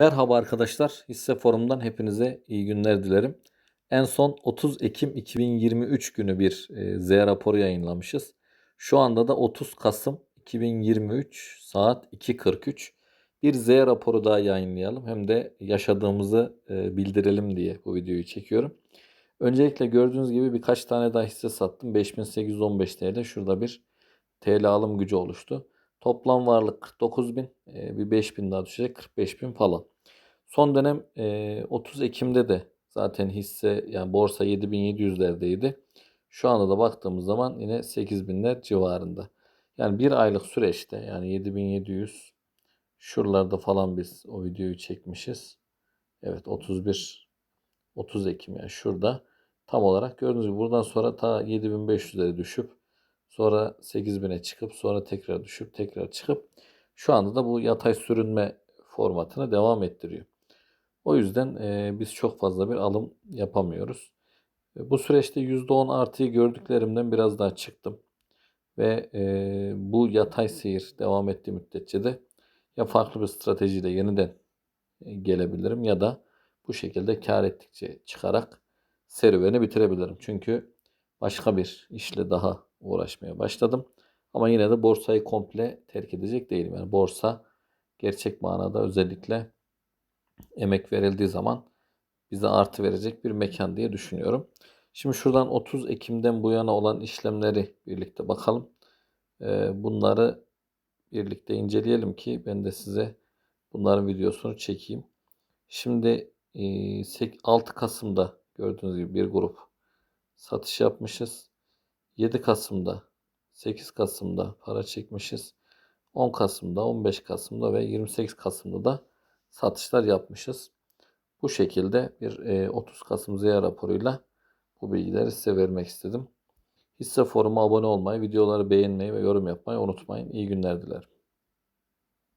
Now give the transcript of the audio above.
Merhaba arkadaşlar. Hisse Forum'dan hepinize iyi günler dilerim. En son 30 Ekim 2023 günü bir e, Z raporu yayınlamışız. Şu anda da 30 Kasım 2023 saat 2.43 bir Z raporu daha yayınlayalım. Hem de yaşadığımızı e, bildirelim diye bu videoyu çekiyorum. Öncelikle gördüğünüz gibi birkaç tane daha hisse sattım. 5815 TL. Şurada bir TL alım gücü oluştu. Toplam varlık 49 bin. E, bir 5 bin daha düşecek. 45 bin falan. Son dönem e, 30 Ekim'de de zaten hisse yani borsa 7700'lerdeydi. Şu anda da baktığımız zaman yine 8000'ler civarında. Yani bir aylık süreçte yani 7700 şuralarda falan biz o videoyu çekmişiz. Evet 31 30 Ekim yani şurada tam olarak gördüğünüz gibi buradan sonra ta 7500'lere düşüp sonra 8000'e çıkıp sonra tekrar düşüp tekrar çıkıp şu anda da bu yatay sürünme formatına devam ettiriyor. O yüzden e, biz çok fazla bir alım yapamıyoruz. E, bu süreçte %10 artıyı gördüklerimden biraz daha çıktım. Ve e, bu yatay seyir devam ettiği müddetçe de ya farklı bir stratejiyle yeniden e, gelebilirim ya da bu şekilde kar ettikçe çıkarak serüveni bitirebilirim. Çünkü başka bir işle daha uğraşmaya başladım. Ama yine de borsayı komple terk edecek değilim. Yani borsa gerçek manada özellikle emek verildiği zaman bize artı verecek bir mekan diye düşünüyorum. Şimdi şuradan 30 Ekim'den bu yana olan işlemleri birlikte bakalım. Ee, bunları birlikte inceleyelim ki ben de size bunların videosunu çekeyim. Şimdi 6 Kasım'da gördüğünüz gibi bir grup satış yapmışız. 7 Kasım'da 8 Kasım'da para çekmişiz. 10 Kasım'da, 15 Kasım'da ve 28 Kasım'da da satışlar yapmışız. Bu şekilde bir 30 Kasım Z raporuyla bu bilgileri size vermek istedim. Hisse foruma abone olmayı, videoları beğenmeyi ve yorum yapmayı unutmayın. İyi günler dilerim.